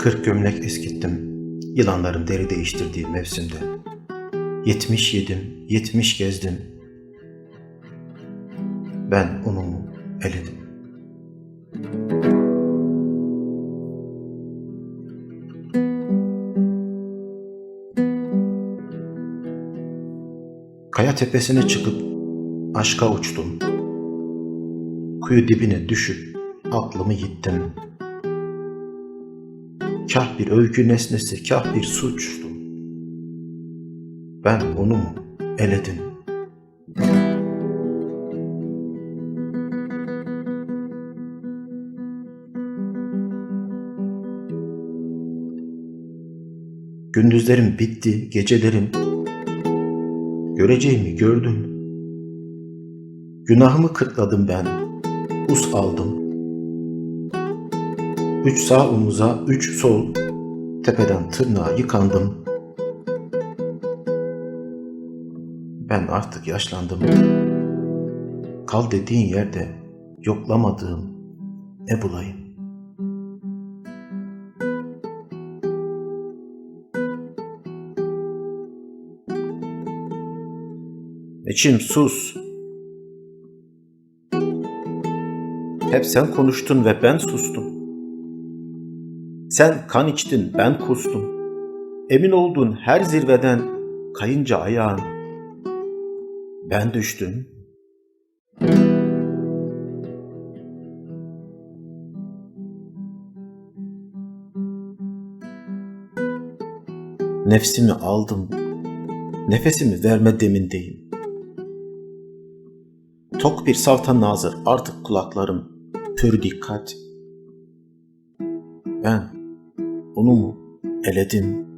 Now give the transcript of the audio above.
Kırk gömlek eskittim. Yılanların deri değiştirdiği mevsimde. Yetmiş yedim, yetmiş gezdim. Ben unumu eledim. Kaya tepesine çıkıp aşka uçtum. Kuyu dibine düşüp aklımı yittim. Kah bir övgü nesnesi, kah bir suçtum. Ben onu mu eledim? Gündüzlerim bitti, gecelerim göreceğimi gördüm. Günahımı kırkladım ben, us aldım. Üç sağ omuza, üç sol, tepeden tırnağa yıkandım. Ben artık yaşlandım. Kal dediğin yerde yoklamadığım ne bulayım? Eçim sus. Hep sen konuştun ve ben sustum. Sen kan içtin, ben kustum. Emin olduğun her zirveden kayınca ayağın. Ben düştüm. Nefsimi aldım. Nefesimi verme demindeyim. Tok bir savta nazır artık kulaklarım pür dikkat. Ben onu mu? Eledim